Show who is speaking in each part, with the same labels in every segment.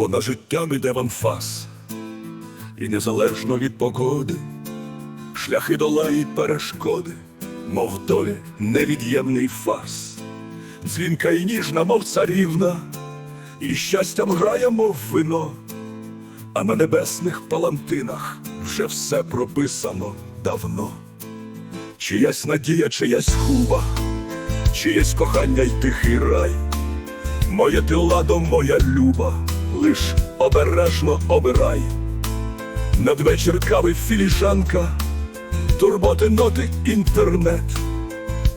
Speaker 1: Вона життям іде в анфас, і незалежно від погоди, шляхи долають перешкоди, мов долі невід'ємний фас, дзвінка і ніжна, мов царівна, і щастям грає, мов вино, а на небесних палантинах вже все прописано давно. Чиясь надія, чиясь хуба, чиєсь кохання й тихий рай. Моє ти ладо, моя люба, лиш обережно обирай. Надвечір кави філіжанка, турботи ноти інтернет,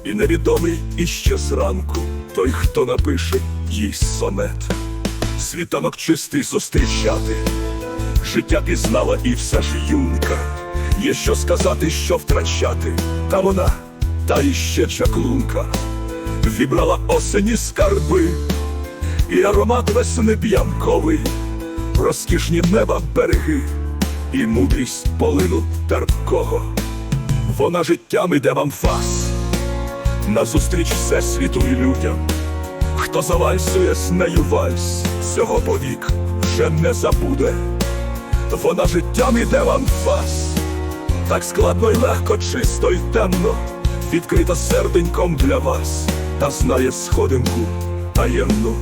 Speaker 1: і невідомий іще зранку той, хто напише їй сонет. Світанок чистий зустрічати, життя пізнала і все ж юнка. Є що сказати, що втрачати, та вона, та іще чаклунка, вібрала осені скарби і аромат весни п'янковий, розкішні неба береги, і мудрість полину терпкого. Вона життям іде в анфас, назустріч всесвіту і людям. Хто завальсує з нею вальс, цього повік вже не забуде. Вона життям іде в анфас, так складно й легко, чисто й темно, відкрита серденьком для вас, та знає сходинку таємну.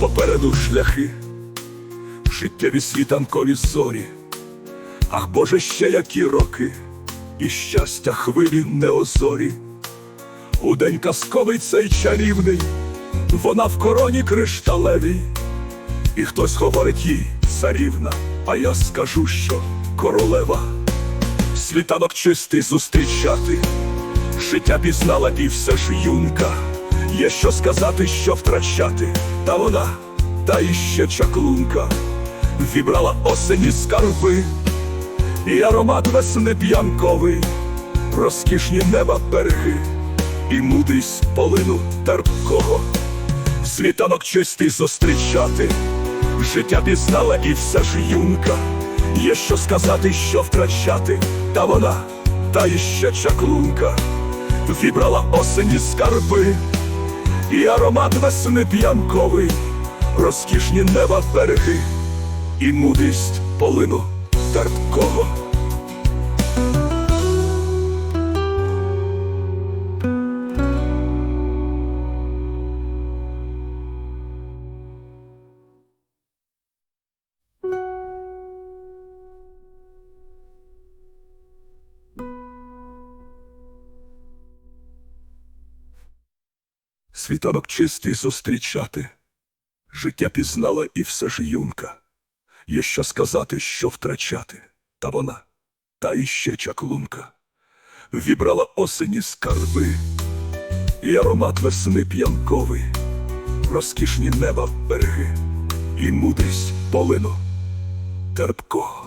Speaker 1: Попереду шляхи, життєві світанкові зорі. Ах, Боже, ще які роки, і щастя хвилі неозорі. У день казковий цей чарівний, вона в короні кришталевій, і хтось говорить їй царівна, а я скажу, що королева. Світанок чистий зустрічати, життя пізнала і все ж юнка. Є що сказати, що втрачати, та вона, та іще чаклунка, вібрала осені скарби, і аромат весни п'янковий, розкішні неба береги, і мудрість полину терпкого. Світанок чистий зустрічати, життя пізнала і все ж юнка. Є що сказати, що втрачати, та вона, та іще чаклунка, вібрала осені скарби, і аромат весни п'янковий, розкішні неба береги, і мудрість полину терпкого. Світанок чистий зустрічати, життя пізнала і все ж юнка. Є що сказати, що втрачати, та вона, та іще чаклунка, вібрала осені скарби, і аромат весни п'янковий, розкішні неба береги, і мудрість полину терпкого.